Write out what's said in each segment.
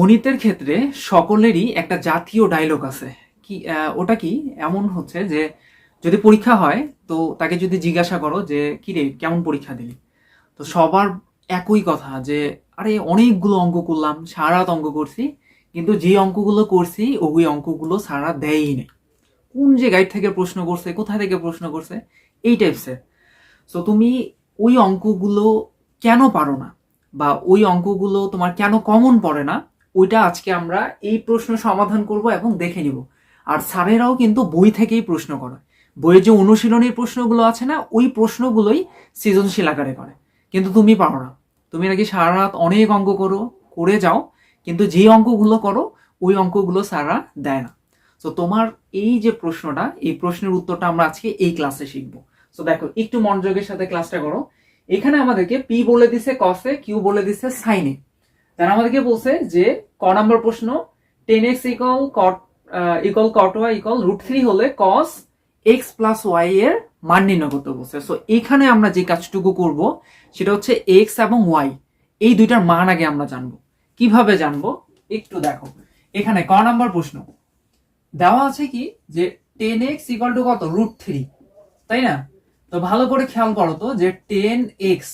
গণিতের ক্ষেত্রে সকলেরই একটা জাতীয় ডায়লগ আছে। কি ওটা কি? এমন হচ্ছে যে যদি পরীক্ষা হয়, তো তাকে যদি জিজ্ঞাসা করো যে, কি রে, কেমন পরীক্ষা দিলি? তো সবার একই কথা যে, আরে, অনেকগুলো অঙ্ক করলাম, সারা অঙ্ক করছি, কিন্তু যে অঙ্কগুলো করছি, ওই অঙ্কগুলো সারা দেয়ই নেই। কোন যে গাইড থেকে প্রশ্ন করছে কোথায় থেকে প্রশ্ন করছে, এই টাইপসের সো তুমি ওই অঙ্কগুলো কেন পারো না? বা ওই অঙ্কগুলো তোমার কেন কমন পড়ে না? ওইটা আজকে আমরা এই প্রশ্ন সমাধান করব এবং দেখে নিব। আর স্যারেরাও কিন্তু বই থেকেই প্রশ্ন করে। বইয়ের যে অনুশীলনীর প্রশ্নগুলো আছে না, ওই প্রশ্নগুলোই সৃজনশীল আকারে করে। কিন্তু তুমি পারো না। তুমি নাকি সারা রাত অনেক অঙ্ক করো, করে যাও, কিন্তু যে অঙ্কগুলো করো, ওই অঙ্কগুলো স্যাররা দেয় না। তো তোমার এই যে প্রশ্নটা, এই প্রশ্নের উত্তরটা আমরা আজকে এই ক্লাসে শিখব। তো দেখো, একটু মনোযোগের সাথে ক্লাসটা করো। এখানে আমাদেরকে পি বলে দিছে কসে কিউ বলে দিছে সাইনে তারা আমাদেরকে বলছে যে ক নাম্বার প্রশ্ন tan x equal cot equal cot y equal root three হলে কস এক্স প্লাস ওয়াই এর মান নির্ণয় করতে বলছে। সো এখানে আমরা যে কাজটুকু করব, সেটা হচ্ছে এক্স এবং ওয়াই এই দুইটার মান আগে আমরা জানব। কীভাবে জানব? একটু দেখো। এখানে ক নাম্বার প্রশ্ন। দেওয়া আছে কি যে টেন এক্স ইকাল টু কত? রুট থ্রি তাই না? তো ভালো করে খেয়াল করো তো যে টেন এক্স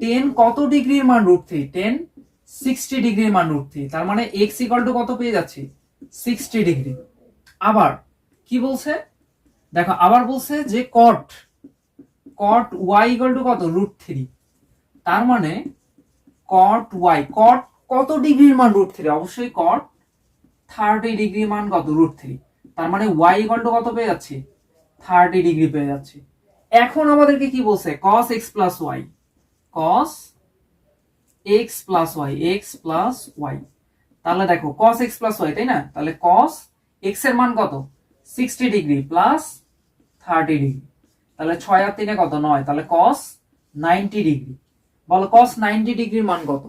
টেন কত ডিগ্রির মান রুট থ্রি টেন সিক্সটি ডিগ্রির মান রুট থ্রি তার মানে এক্স ইকাল টু কত পেয়ে যাচ্ছি? সিক্সটি ডিগ্রি আবার, কি বলছে? দেখো, আবার বলছে যে কট কট ওয়াই ইকাল কত? রুট থ্রি তার মানে কট ওয়াই কট কত ডিগ্রির মান রুট থ্রি অবশ্যই কট থার্টি ডিগ্রি মান কত? রুট থ্রি তার মানে ওয়াই ইকাল কত পেয়ে যাচ্ছি? থার্টি ডিগ্রি পেয়ে যাচ্ছি। এখন আমাদেরকে কি বলছে? cos x plus y cos x plus y x plus y তাহলে দেখো, cos x প্লাস ওয়াই তাই না? তাহলে cos x এর মান কত? Sixty degree plus thirty degree তাহলে ছয় আর তিনে কত? নয়। তাহলে cos নাইনটি ডিগ্রি বলো, cos নাইনটি ডিগ্রির মান কত?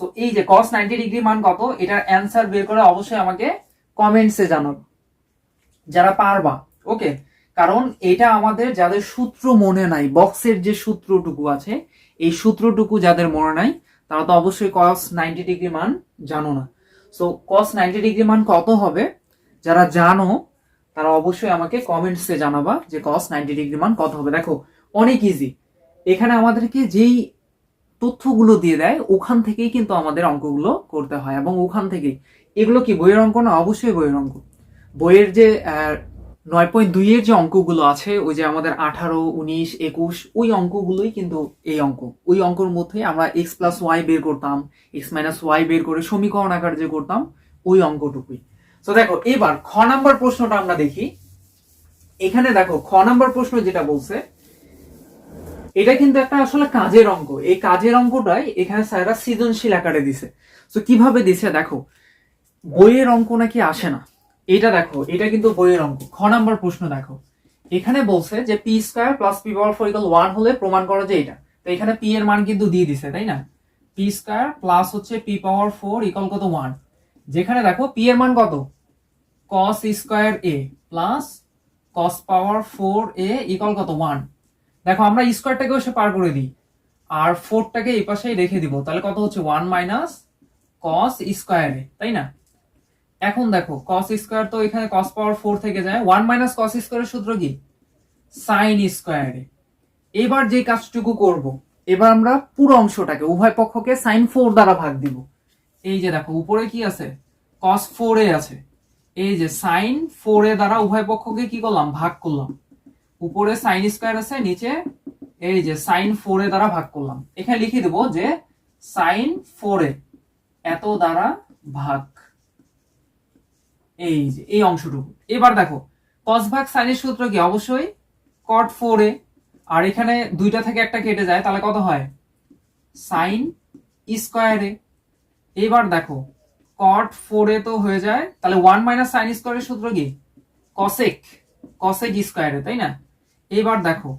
সো এই যে cos নাইনটি ডিগ্রির মান কত, এটার অ্যান্সার বের করে অবশ্যই আমাকে কমেন্টসে জানাবে যারা পারবা ওকে কারণ এটা আমাদের যাদের সূত্র মনে নাই বক্সের যে সূত্রটুকু আছে, এই সূত্রটুকু যাদের মনে নাই তারা তো অবশ্যই কস নাইনটি ডিগ্রি মান জানো না। সো কস নাইনটি ডিগ্রি মান কত হবে? যারা জানো, তারা অবশ্যই আমাকে কমেন্টসে জানাবা যে কস নাইনটি ডিগ্রি মান কত হবে। দেখো, অনেক ইজি এখানে আমাদেরকে যেই তথ্যগুলো দিয়ে দেয়, ওখান থেকেই কিন্তু আমাদের অঙ্কগুলো করতে হয়। এবং ওখান থেকেই, এগুলো কি বইয়ের অঙ্ক না? অবশ্যই বইয়ের অঙ্ক। বইয়ের যে নয় পয়েন্ট দুইয়ের যে অঙ্কগুলো আছে, ওই যে আমাদের আঠারো, উনিশ, একুশ, ওই অঙ্কগুলোই কিন্তু এই অঙ্ক। ওই অঙ্কর মধ্যে আমরা এক্স প্লাস ওয়াই বের করতাম এক্স মাইনাস ওয়াই বের করে সমীকরণ আকার যে করতাম, ওই অঙ্কটুকুই। তো দেখো, এবার খ নাম্বার প্রশ্নটা আমরা দেখি। এখানে দেখো, খ নাম্বার প্রশ্ন যেটা বলছে, এটা কিন্তু একটা আসলে কাজের অঙ্ক। এই কাজের অঙ্কটাই এখানে স্যাররা সৃজনশীল আকারে দিছে। তো কীভাবে দিছে? দেখো, বইয়ের অঙ্ক নাকি আসে না। এটা দেখো, এটা কিন্তু বইয়ের অঙ্ক। খ নাম্বার প্রশ্ন দেখো। এখানে বলছে যে p square plus p power four equal one হলে প্রমাণ করা যায় এটা। তো এখানে পি এর মান কিন্তু দিয়ে দিছে, তাই না? পি স্কোয়ার প্লাস হচ্ছে পি পাওয়ার ফোর ইকাল কত? ওয়ান যেখানে দেখো, পি এর মান কত? Cos square A plus cos power four A equal কত? ওয়ান দেখো, আমরা স্কোয়ারটাকেও সে পার করে দিই। আর ফোরটাকে এই পাশেই রেখে দিব। তাহলে কত হচ্ছে? One minus cos square A তাই না? এখন দেখো কস স্কোয়ার তো এখানে কস পাওয়ার ফোর থেকে যায়। ওয়ান মাইনাস কস স্কোয়ারের সূত্র কি? সাইন স্কোয়ারে এবার যে কাজটুকু করব, এবার আমরা পুরো অংশটাকে, উভয় পক্ষকে সাইন ফোর দ্বারা ভাগ দিব। এই যে দেখো, উপরে কি আছে? কস ফোর এ আছে। এই যে সাইন ফোর এ দ্বারা উভয় পক্ষকে কি করলাম? ভাগ করলাম। উপরে সাইন স্কোয়ার আছে, নিচে এই যে সাইন ফোর এ দ্বারা ভাগ করলাম। এখানে লিখে দেবো যে সাইন ফোর এ এত দ্বারা ভাগ এই যে, এই অংশটুকু। এবার দেখো কস ভাগ সাইনের সূত্র কি? অবশ্যই কট ফোর এ। আর এখানে দুইটা থেকে একটা কেটে যায়, তাহলে কত হয়? সাইন স্কোয়ারে এবার দেখো কট ফোর তো হয়ে যায়, তাহলে ওয়ান মাইনাস সাইন স্কোয়ারের সূত্র কি? কসেক কসেক স্কোয়ারে তাই না? এবার দেখো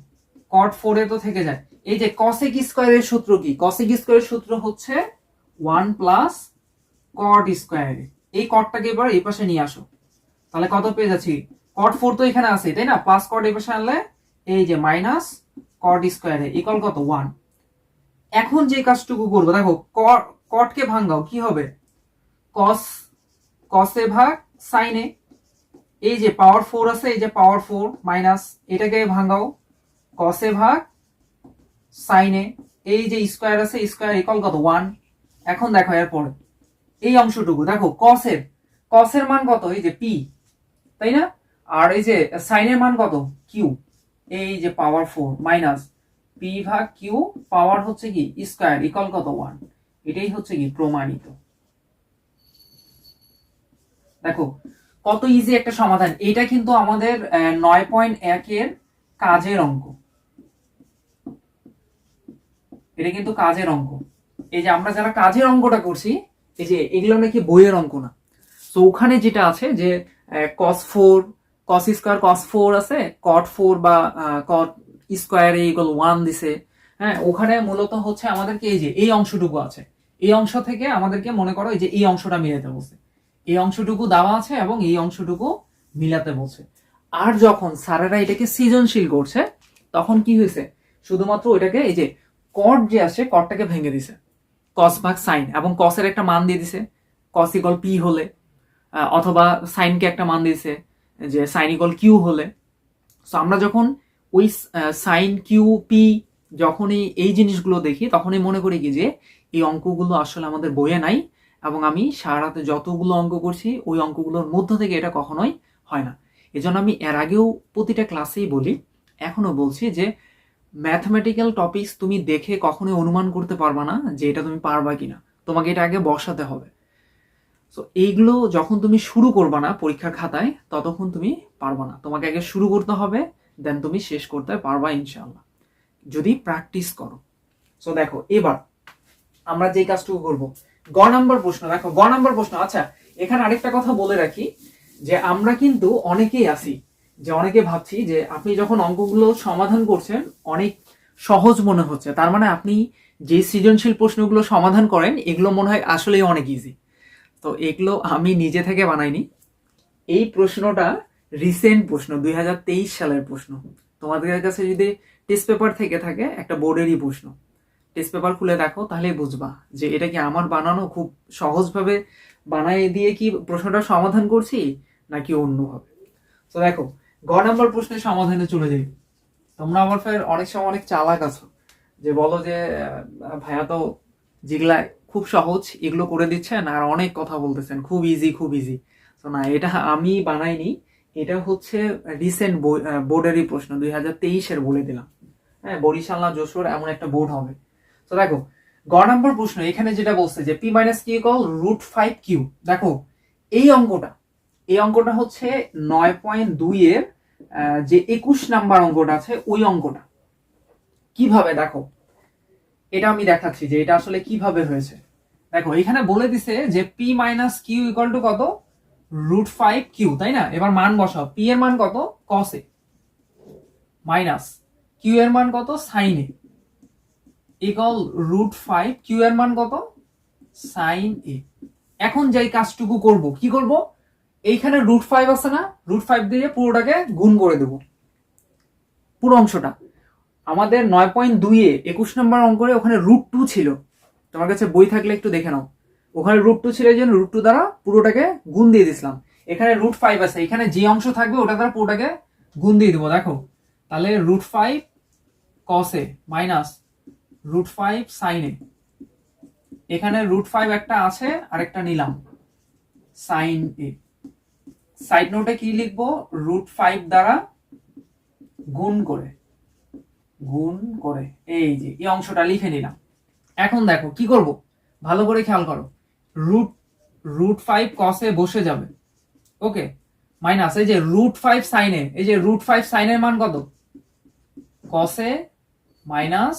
কট ফোর তো থেকে যায়। এই যে কসেক স্কোয়ারের সূত্র কি? কসেক স্কোয়ারের সূত্র হচ্ছে ওয়ান প্লাস কট স্কোয়ারে এই কটটাকে এবার এই পাশে নিয়ে আসো। তাহলে কত পেয়ে যাচ্ছি? কট ফোর তো এখানে আছে, তাই না? প্লাস কট এই পাশে আনলে এই যে মাইনাস কট স্কোয়ারে ইকল কত? ওয়ান এখন যে কাজটুকু করব, দেখো কটকে ভাঙ্গাও, কি হবে? কস কসে ভাগ সাইনে এই যে পাওয়ার ফোর আছে, এই যে পাওয়ার ফোর মাইনাস এটাকে ভাঙাও কসে ভাগ সাইনে এই যে স্কোয়ার আছে স্কোয়ার ইকল কত? ওয়ান এখন দেখো, এরপরে। এই অংশটুকু, দেখো কসের কসের মান কত? এই যে পি তাই না? আর এই যে সাইনের মান কত? কিউ এই যে পাওয়ার ফোর মাইনাস পি ভাগ কিউ পাওয়ার হচ্ছে কি? স্কোয়ার ইকল কত? ওয়ান এটাই হচ্ছে কি? প্রমাণিত। দেখো, কত ইজি একটা সমাধান। এটা কিন্তু আমাদের নয় পয়েন্ট একের কাজের অঙ্ক। এটা কিন্তু কাজের অঙ্ক। এই যে আমরা যারা কাজের অঙ্কটা করছি এই যে এগুলো নাকি বইয়ের অঙ্ক না। তো ওখানে যেটা আছে যে cos four cos square cos four আছে কট ফোর বা কট স্কোয়ার এইগুলো ওয়ান দিছে। হ্যাঁ ওখানে মূলত হচ্ছে আমাদেরকে এই যে, এই অংশটুকু আছে। এই অংশ থেকে আমাদেরকে মনে করো এই যে, এই অংশটা মিলাতে বলছে। এই অংশটুকু দেওয়া আছে এবং এই অংশটুকু মিলাতে বলছে। আর যখন স্যারেরা এটাকে সৃজনশীল করছে, তখন কি হয়েছে? শুধুমাত্র ওইটাকে এই যে কট যে আছে কটটাকে ভেঙে দিছে। কস ভাগ সাইন এবং কসের একটা মান দিয়ে দিছে। কস ইকল পি হলে অথবা সাইনকে একটা মান দিয়েছে যে সাইন ইকল কিউ হলে। সো আমরা যখন ওই সাইন কিউ পি যখনই এই জিনিসগুলো দেখি, তখনই মনে করি কি যে এই অঙ্কগুলো আসলে আমাদের বইয়ে নাই এবং আমি সারাতে যতগুলো অঙ্ক করছি, ওই অঙ্কগুলোর মধ্য থেকে এটা কখনোই হয় না। এজন্য আমি এর আগেও প্রতিটা ক্লাসেই বলি এখনও বলছি যে ম্যাথমেটিক্যাল টপিকস তুমি দেখে কখনোই অনুমান করতে পারবা না যে এটা তুমি পারবা কিনা। তোমাকে এটা আগে বসাতে হবে। সো এইগুলো যখন তুমি শুরু করবা না পরীক্ষার খাতায়, ততক্ষণ তুমি পারবা না। তোমাকে আগে শুরু করতে হবে দেন তুমি শেষ করতে পারবা ইনশাল্লাহ যদি প্র্যাকটিস করো। সো দেখো, এবার আমরা যে কাজটুকু করব, গ নাম্বার প্রশ্ন, দেখো, গ নাম্বার প্রশ্ন আচ্ছা এখানে আরেকটা কথা বলে রাখি যে আমরা কিন্তু অনেকেই আছি যে অনেকে ভাবছি যে আপনি যখন অঙ্কগুলো সমাধান করছেন, অনেক সহজ মনে হচ্ছে। তার মানে আপনি যে সৃজনশীল প্রশ্নগুলো সমাধান করেন, এগুলো মনে হয় আসলেই অনেক ইজি তো এগুলো আমি নিজে থেকে বানাইনি। এই প্রশ্নটা রিসেন্ট প্রশ্ন, দুই হাজার তেইশ সালের প্রশ্ন। তোমাদের কাছে যদি টেস্ট পেপার থেকে থাকে, একটা বোর্ডেরই প্রশ্ন। টেস্ট পেপার খুলে দেখো, তাহলেই বুঝবা যে এটা কি আমার বানানো খুব সহজভাবে বানাই দিয়ে কি প্রশ্নটা সমাধান করছি, নাকি অন্যভাবে তো দেখো গ নাম্বার প্রশ্নের সমাধানে চলে যাই। তোমরা আমার ফের অনেক সময় অনেক চালাক আছো। যে বলো যে ভাইয়া তো যেগুলা খুব সহজ, এগুলো করে দিচ্ছেন আর অনেক কথা বলতেছেন। খুব ইজি খুব ইজি তো না, এটা আমি বানাইনি। এটা হচ্ছে রিসেন্ট বোর্ডেরই প্রশ্ন। দুই হাজার তেইশের বলে দিলাম। হ্যাঁ বরিশাল না যশোর এমন একটা বোর্ড হবে। তো দেখো, গ নাম্বার প্রশ্ন, এখানে যেটা বলছে যে p minus q equal root five q দেখো, এই অঙ্কটা এই অঙ্কটা হচ্ছে নয় পয়েন্ট দুই এর যে একুশ নাম্বার অঙ্কটা আছে, ওই অঙ্কটা। কীভাবে দেখো? এটা আমি দেখাচ্ছি যে এটা আসলে কীভাবে হয়েছে। দেখো, এখানে বলে দিছে যে p minus q equal to কত? রুট ফাইভ কিউ তাই না? এবার মান বসাও। পি এর মান কত? কসে মাইনাস কিউ এর মান কত? সাইনে ইকুয়াল রুট ফাইভ কিউ এর মান কত? সাইন এ এখন যেই কাজটুকু করব, কি করব? এইখানে রুট ফাইভ আছে না রুট ফাইভ দিয়ে পুরোটাকে গুণ করে দেব। পুরো অংশটা। আমাদের নয় পয়েন্ট দুইয়ে একুশ নম্বর অঙ্করে ওখানে রুট টু ছিল। তোমার কাছে বই থাকলে একটু দেখে নাও। ওখানে রুট টু ছিল এই জন্য রুট টু দ্বারা পুরোটাকে গুণ দিয়ে দিছিলাম। এখানে রুট ফাইভ আছে, এখানে যে অংশ থাকবে ওটা দ্বারা পুরোটাকে গুণ দিয়ে দেবো, দেখো। তাহলে রুট ফাইভ কসে মাইনাস রুট ফাইভ সাইনে এখানে রুট ফাইভ একটা আছে, আরেকটা নিলাম সাইন এ সাইড নোটে কি লিখব? রুট ফাইভ দ্বারা গুণ করে গুণ করে, এই যে, এই অংশটা লিখে নিলাম। এখন দেখো, কি করব? ভালো করে খেয়াল করো। রুট রুট ফাইভ কসে বসে যাবে। ওকে মাইনাস এই যে রুট ফাইভ সাইনে এই যে রুট ফাইভ সাইনের মান কত? কসে মাইনাস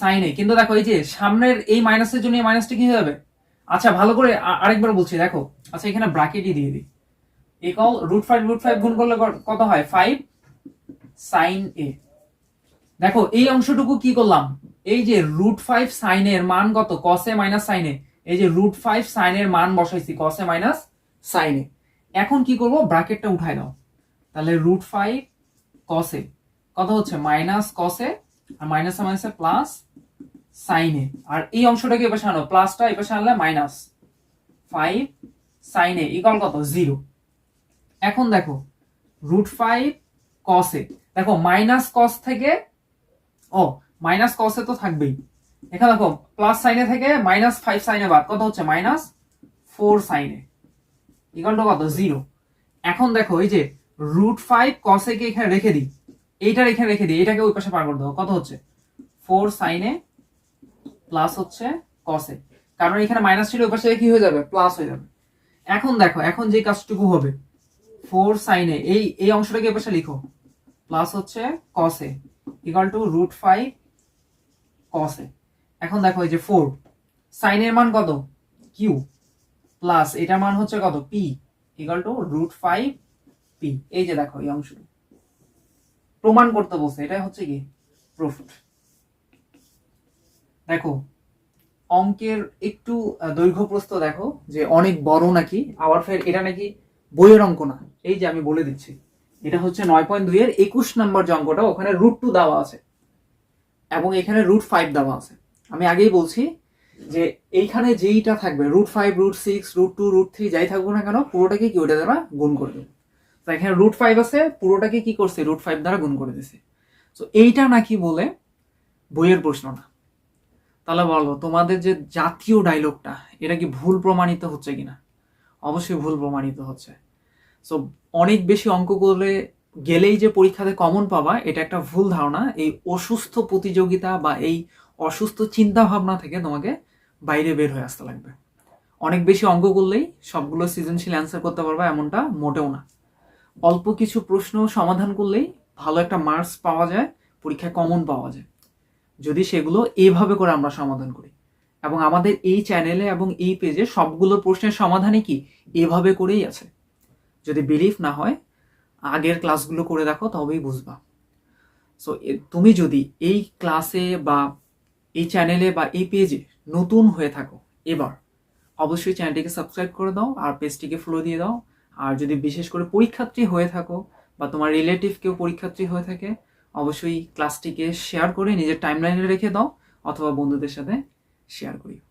সাইনে কিন্তু দেখো, এই যে সামনের এই মাইনাসের জন্য এই মাইনাসটা কি হয়ে যাবে? আচ্ছা ভালো করে আরেকবার বলছি, দেখো। আচ্ছা এখানে ব্র্যাকেটই দিয়ে দিই। Equal root five root five গুণ করলে কত হয়? ফাইভ সাইন এ দেখো, এই অংশটুকু কি করলাম? এই যে রুট ফাইভ সাইনের মান কত? কসে মাইনাস সাইনে এই যে রুট ফাইভ সাইনের মান বসাইছি কসে মাইনাস সাইনে এখন কি করব? ব্র্যাকেটটা উঠাই দাও তাহলে রুট ফাইভ কসে কত হচ্ছে? মাইনাস কসে আর মাইনাস মাইনাসে প্লাস সাইনে আর এই অংশটাকে এপাশে আনো। প্লাসটা এপাশে আনলে মাইনাস ফাইভ সাইন ইকাল কত? জিরো এখন দেখো রুট ফাইভ কসে দেখো মাইনাস কস থেকে, ও মাইনাস কসে তো থাকবেই। এখানে দেখো প্লাস সাইনে থেকে মাইনাস ফাইভ সাইনে বাদ। কত হচ্ছে? মাইনাস ফোর সাইনে ইকাল কত? জিরো এখন দেখো, এই যে রুট ফাইভ কসে কে এখানে রেখে দিই। এইটার এখানে রেখে দিই। এটাকে ওই পাশে পার করে দেবো। কত হচ্ছে? ফোর সাইনে প্লাস হচ্ছে কসে কারণ এখানে মাইনাস ছিল, ওই পাশে কি হয়ে যাবে? প্লাস হয়ে যাবে। এখন দেখো, এখন যে কাজটুকু হবে ফোর সাইনে এই এই অংশটাকে এ পাশে লিখো। প্লাস হচ্ছে কসে ইকাল টু রুট ফাইভ কসে এখন দেখো এই যে ফোর সাইনের মান কত? কিউ প্লাস এটার মান হচ্ছে কত? P equal two root five p এই যে দেখো এই অংশটা। প্রমাণ করতে বলছে এটাই হচ্ছে কি? প্রুফড দেখো অঙ্কের একটু আহ, দৈর্ঘ্য প্রস্থ দেখো যে অনেক বড় নাকি আবার ফের এটা নাকি বইয়ের অঙ্ক না। এই যে আমি বলে দিচ্ছি, এটা হচ্ছে নয় পয়েন্ট দুই এর একুশ নম্বর অঙ্কটা ওখানে রুট টু দেওয়া আছে। এবং এখানে রুট ফাইভ দেওয়া আছে। আমি আগেই বলছি যে এইখানে যেইটা থাকবে root five root six root two root three যাই থাকব না কেন, পুরোটাকে কি ওটা দ্বারা গুণ করে দেবো। তো এখানে রুট ফাইভ আছে, পুরোটাকে কি করছে রুট ফাইভ দ্বারা গুণ করে দিছে। তো এইটা নাকি বলে বইয়ের প্রশ্ন না তাহলে বলো, তোমাদের যে জাতীয় ডায়লগটা এটা কি ভুল প্রমাণিত হচ্ছে কিনা? অবশ্যই ভুল প্রমাণিত হচ্ছে। সো অনেক বেশি অঙ্ক করলে গেলেই যে পরীক্ষাতে কমন পাবা, এটা একটা ভুল ধারণা। এই অসুস্থ প্রতিযোগিতা বা এই অসুস্থ চিন্তা ভাবনা থেকে তোমাকে বাইরে বের হয়ে আসতে লাগবে। অনেক বেশি অঙ্ক করলেই সবগুলো সৃজনশীল অ্যান্সার করতে পারবা, এমনটা মোটেও না। অল্প কিছু প্রশ্ন সমাধান করলেই ভালো একটা মার্কস পাওয়া যায়, পরীক্ষায় কমন পাওয়া যায়। যদি সেগুলো এইভাবে করে আমরা সমাধান করি। এবং আমাদের এই চ্যানেলে এবং এই পেজে সবগুলো প্রশ্নের সমাধানই কি এভাবে করেই আছে। যদি বিলিভ না হয়, আগের ক্লাসগুলো করে দেখো, তবেই বুঝবা। সো তুমি যদি এই ক্লাসে বা এই চ্যানেলে বা এই পেজে নতুন হয়ে থাকো, এবার, অবশ্যই চ্যানেলটিকে সাবস্ক্রাইব করে দাও আর পেজটিকে ফলো দিয়ে দাও। আর যদি বিশেষ করে পরীক্ষার্থী হয়ে থাকো বা তোমার রিলেটিভ কেউ পরীক্ষার্থী হয়ে থাকে, অবশ্যই ক্লাসটিকে শেয়ার করে নিজের টাইমলাইনে রেখে দাও অথবা বন্ধুদের সাথে শেয়ার করি